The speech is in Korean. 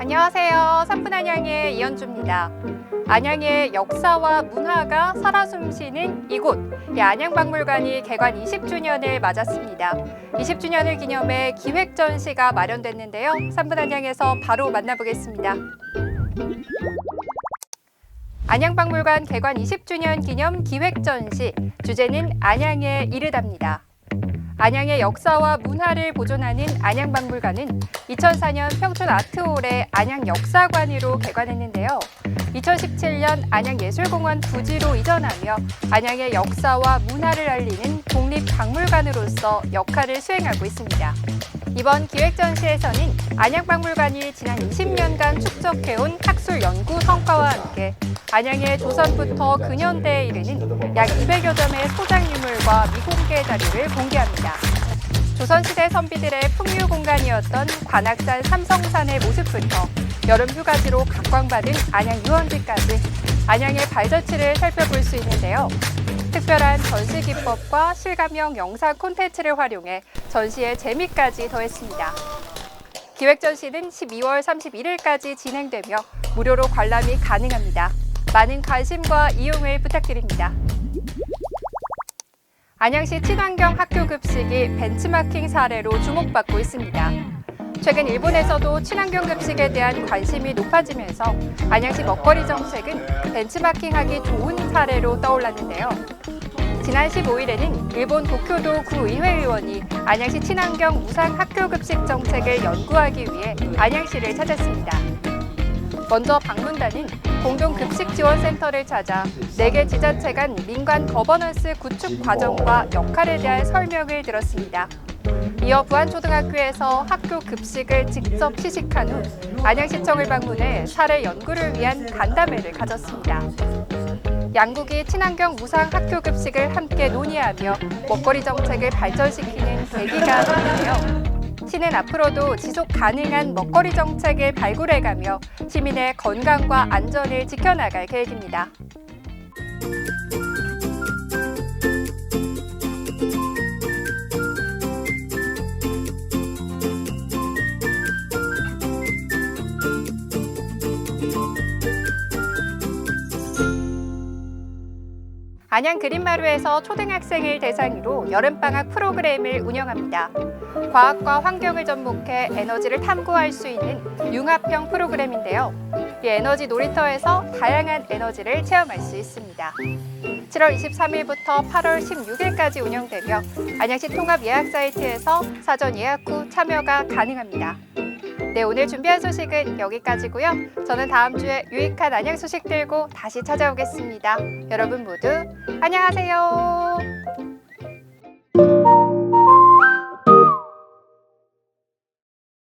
안녕하세요. 삼분 안양의 이현주입니다. 안양의 역사와 문화가 살아 숨쉬는 이곳, 이 안양박물관이 개관 20주년을 맞았습니다. 20주년을 기념해 기획 전시가 마련됐는데요. 삼분 안양에서 바로 만나보겠습니다. 안양박물관 개관 20주년 기념 기획 전시 주제는 안양에 이르답니다. 안양의 역사와 문화를 보존하는 안양박물관은 2004년 평촌 아트홀의 안양 역사관으로 개관했는데요. 2017년 안양예술공원 부지로 이전하며 안양의 역사와 문화를 알리는 국립박물관으로서 역할을 수행하고 있습니다. 이번 기획 전시에서는 안양박물관이 지난 20년간 축적해온 학술 연구 성과와 함께 안양의 조선부터 근현대에 이르는 약 200여 점의 소장 유물과 미공개 자료를 공개합니다. 조선시대 선비들의 풍류 공간이었던 관악산 삼성산의 모습부터 여름 휴가지로 각광받은 안양 유원지까지 안양의 발자취를 살펴볼 수 있는데요. 특별한 전시 기법과 실감형 영상 콘텐츠를 활용해 전시의 재미까지 더했습니다. 기획 전시는 12월 31일까지 진행되며 무료로 관람이 가능합니다. 많은 관심과 이용을 부탁드립니다. 안양시 친환경 학교 급식이 벤치마킹 사례로 주목받고 있습니다. 최근 일본에서도 친환경 급식에 대한 관심이 높아지면서 안양시 먹거리 정책은 벤치마킹하기 좋은 사례로 떠올랐는데요. 지난 15일에는 일본 도쿄도 구의회 의원이 안양시 친환경 무상 학교 급식 정책을 연구하기 위해 안양시를 찾았습니다. 먼저 방문단은 공동급식지원센터를 찾아 4개 지자체 간 민관 거버넌스 구축 과정과 역할에 대한 설명을 들었습니다. 이어 부안초등학교에서 학교 급식을 직접 시식한 후 안양시청을 방문해 사례 연구를 위한 간담회를 가졌습니다. 양국이 친환경 무상 학교 급식을 함께 논의하며 먹거리 정책을 발전시키는 계기가 됐는데요. 시는 앞으로도 지속 가능한 먹거리 정책을 발굴해가며 시민의 건강과 안전을 지켜나갈 계획입니다. 안양 그린마루에서 초등학생을 대상으로 여름방학 프로그램을 운영합니다. 과학과 환경을 접목해 에너지를 탐구할 수 있는 융합형 프로그램인데요. 이 에너지 놀이터에서 다양한 에너지를 체험할 수 있습니다. 7월 23일부터 8월 16일까지 운영되며 안양시 통합 예약 사이트에서 사전 예약 후 참여가 가능합니다. 네, 오늘 준비한 소식은 여기까지고요. 저는 다음 주에 유익한 안양 소식 들고 다시 찾아오겠습니다. 여러분 모두 안녕하세요.